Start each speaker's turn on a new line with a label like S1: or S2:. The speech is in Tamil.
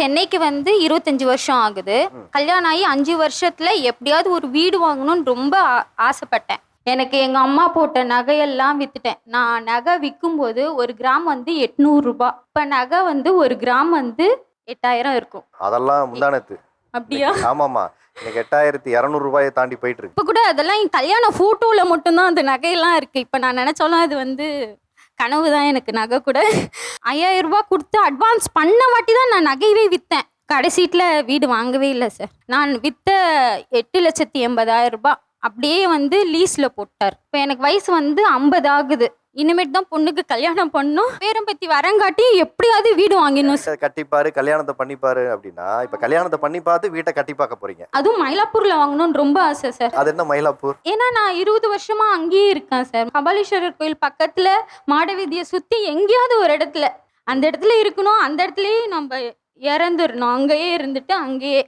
S1: சென்னைக்கு வந்து இருபத்தஞ்சு வருஷம் ஆகுது. கல்யாணம் ஆகி அஞ்சு வருஷத்துல எப்படியாவது ஒரு வீடு வாங்கணும்னு ரொம்ப ஆ- ஆசைப்பட்டேன். எனக்கு எங்க அம்மா போட்ட நகையெல்லாம் வித்துட்டேன். நான் நகை விற்கும்போது ஒரு கிராம் வந்து எட்நூறு ரூபாய் இப்ப நகை வந்து ஒரு கிராம் வந்து எட்டாயிரம் இருக்கும்.
S2: அதெல்லாம் முந்தானத்து.
S1: அப்படியா?
S2: ஆமாமா இன்னைக்கு எட்டாயிரத்தி இரநூறு ரூபாயை தாண்டி போயிட்டு இருக்கு.
S1: இப்ப கூட அதெல்லாம் என் கல்யாண போட்டோல மட்டும்தான் அந்த நகையெல்லாம் இருக்கு. இப்ப நான் நினைச்சாலும் அது வந்து கனவு தான் எனக்கு நகை கூட. ஐயாயிரம் ரூபாய் கொடுத்து அட்வான்ஸ் பண்ண மாட்டி தான் நான் நகையவே விற்றேன் கடைசீட்டில் வீடு வாங்கவே இல்லை சார் நான் விற்ற எட்டு லட்சத்தி எண்பதாயிரம் ரூபாய் அப்படியே வந்து லீஸில் போட்டார். இப்போ எனக்கு வயசு வந்து ஐம்பது ஆகுது. இனிமேட்டு தான் பொண்ணுக்கு கல்யாணம் பண்ணணும் பேரம் பற்றி வரங்காட்டி எப்படியாவது வீடு வாங்கிடணும் சார்
S2: கட்டிப்பாரு கல்யாணத்தை பண்ணிப்பாரு அப்படின்னா இப்ப கல்யாணத்தை பண்ணி பார்த்து வீட்டை கட்டி பார்க்க போறீங்க.
S1: அதுவும் மயிலாப்பூரில் வாங்கணும்னு ரொம்ப ஆசை சார்.
S2: அது என்ன மயிலாப்பூர்?
S1: ஏன்னா நான் இருபது வருஷமா அங்கேயே இருக்கேன் சார். கபாலீஸ்வரர் கோயில் பக்கத்துல மாடவீதியை சுத்தி எங்கேயாவது ஒரு இடத்துல. அந்த இடத்துல இருக்கணும் அந்த இடத்துலயே நம்ம இறந்துடணும் அங்கேயே இருந்துட்டு அங்கேயே